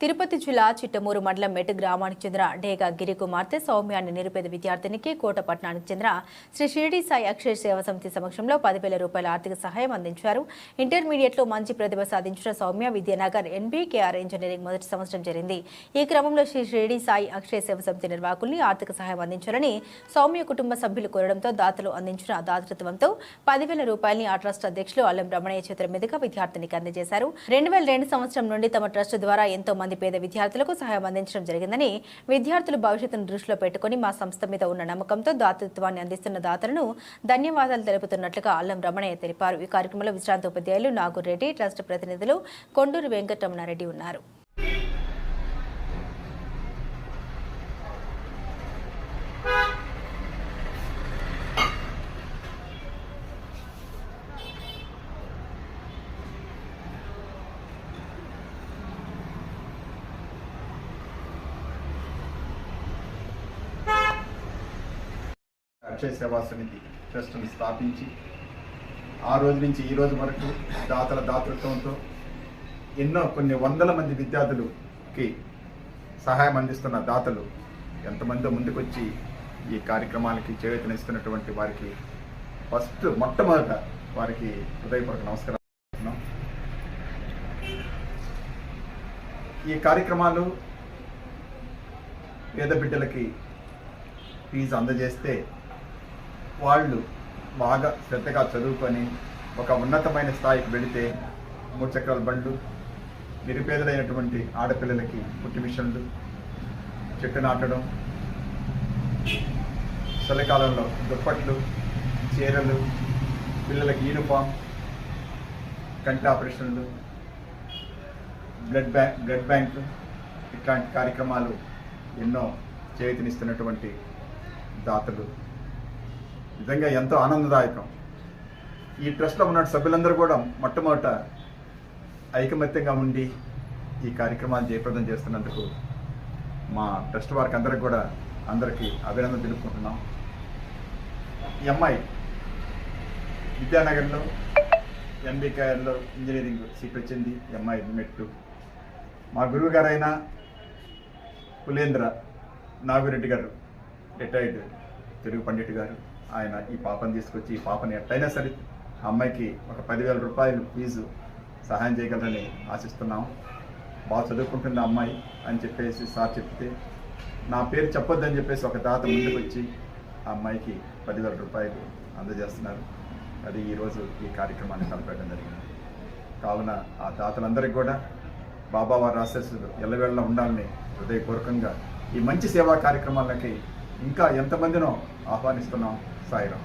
తిరుపతి జిల్లా చిట్టమూరు మండలం మెట్టు గ్రామానికి చెందిన డేగా గిరి కుమార్తె సౌమ్య అనే నిరుపేద విద్యార్థినికి కోటపట్నానికి చెందిన శ్రీ షిరిడి సాయి అక్షయ సేవ సమితి సమక్షంలో పదివేల రూపాయల ఆర్థిక సహాయం అందించారు. ఇంటర్మీడియట్లో మంచి ప్రతిభ సాధించిన సౌమ్య విద్యానగర్ ఎన్బీకేఆర్ ఇంజనీరింగ్ మొదటి సంవత్సరం జరిగింది. ఈ క్రమంలో శ్రీ షిరిడి సాయి అక్షయ సేవ సమితి నిర్వాహకుల్ని ఆర్థిక సహాయం అందించాలని సౌమ్య కుటుంబ సభ్యులు కోరడంతో దాతలు అందించిన దాతృత్వంతో పదివేల రూపాయలని ఆ ట్రస్ట్ అధ్యక్షులు అల్లం రమణయ్య చేతుల మీదుగా విద్యార్థినికి అందజేశారు. రెండు వేల రెండు సంవత్సరం నుండి తమ ట్రస్ట్ ద్వారా ఎంతో మంది పేద విద్యార్థులకు సహాయం అందించడం జరిగిందని విద్యార్థులు భవిష్యత్తును దృష్టిలో పెట్టుకుని మా సంస్థ మీద ఉన్న నమ్మకంతో దాతృత్వాన్ని అందిస్తున్న దాతలను ధన్యవాదాలు తెలుపుతున్నట్లుగా అల్లం రమణయ్య తెలిపారు. ఈ కార్యక్రమంలో విశ్రాంత ఉపాధ్యాయులు నాగూర్రెడ్డి ట్రస్ట్ ప్రతినిధులు కొండూరు వెంకటరమణారెడ్డి ఉన్నారు. అక్షయ సేవా సమితి ట్రస్ట్ను స్థాపించి ఆ రోజు నుంచి ఈ రోజు వరకు దాతల దాతృత్వంతో ఎన్నో కొన్ని వందల మంది విద్యార్థులకి సహాయం అందిస్తున్న దాతలు ఎంతమందో ముందుకొచ్చి ఈ కార్యక్రమానికి చేయూతనిస్తున్నటువంటి వారికి ఫస్ట్ మొట్టమొదట వారికి హృదయపూర్వక నమస్కారం ఈ కార్యక్రమాలు పేద బిడ్డలకి ఫీజు అందజేస్తే వాళ్ళు బాగా శ్రద్ధగా చదువుకొని ఒక ఉన్నతమైన స్థాయికి వెళితే మూడు చక్రాల బండ్లు నిరుపేదలైనటువంటి ఆడపిల్లలకి పుట్టి మిషన్లు చెట్టు నాటడం చలికాలంలో దుప్పట్లు చీరలు పిల్లలకి యూనిఫామ్ కంటి ఆపరేషన్లు బ్లడ్ బ్యాంక్ బ్లడ్ బ్యాంక్ ఇట్లాంటి కార్యక్రమాలు ఎన్నో చేతినిస్తున్నటువంటి దాతలు. నిజంగా ఎంతో ఆనందదాయకం. ఈ ట్రస్ట్లో ఉన్న సభ్యులందరూ కూడా మొట్టమొదట ఐకమత్యంగా ఉండి ఈ కార్యక్రమాలు జయప్రదం చేస్తున్నందుకు మా ట్రస్ట్ వారికి అందరికి కూడా అందరికీ అభినందన తెలుపుకుంటున్నాం. ఈ అమ్మాయి విద్యానగర్లో ఎన్బికేఆర్లో ఇంజనీరింగ్ సీట్ వచ్చింది. ఎంఐ మెట్టు. మా గురువు గారైన పులేంద్ర నాగిరెడ్డి గారు రిటైర్డ్ తెలుగు పండిట్ గారు. ఆయన ఈ పాపని తీసుకొచ్చి ఈ పాపని ఎట్లయినా సరే ఆ అమ్మాయికి ఒక పదివేల రూపాయలు ఫీజు సహాయం చేయగలరని ఆశిస్తున్నాం. బాగా చదువుకుంటుంది అమ్మాయి అని చెప్పేసి సార్ చెప్తే నా పేరు చెప్పొద్దని చెప్పేసి ఒక తాత ముందుకు వచ్చి ఆ అమ్మాయికి పదివేల రూపాయలు అందజేస్తున్నారు. అది ఈరోజు ఈ కార్యక్రమాన్ని తలపెట్టడం జరిగింది. కావున ఆ తాతలందరికీ కూడా బాబా వారి ఆశస్సులు ఎల్లవేళ్ళ ఉండాలని హృదయపూర్వకంగా ఈ మంచి సేవా కార్యక్రమాలకి ఇంకా ఎంతమందినో ఆహ్వానిస్తున్నాం సాయిరాం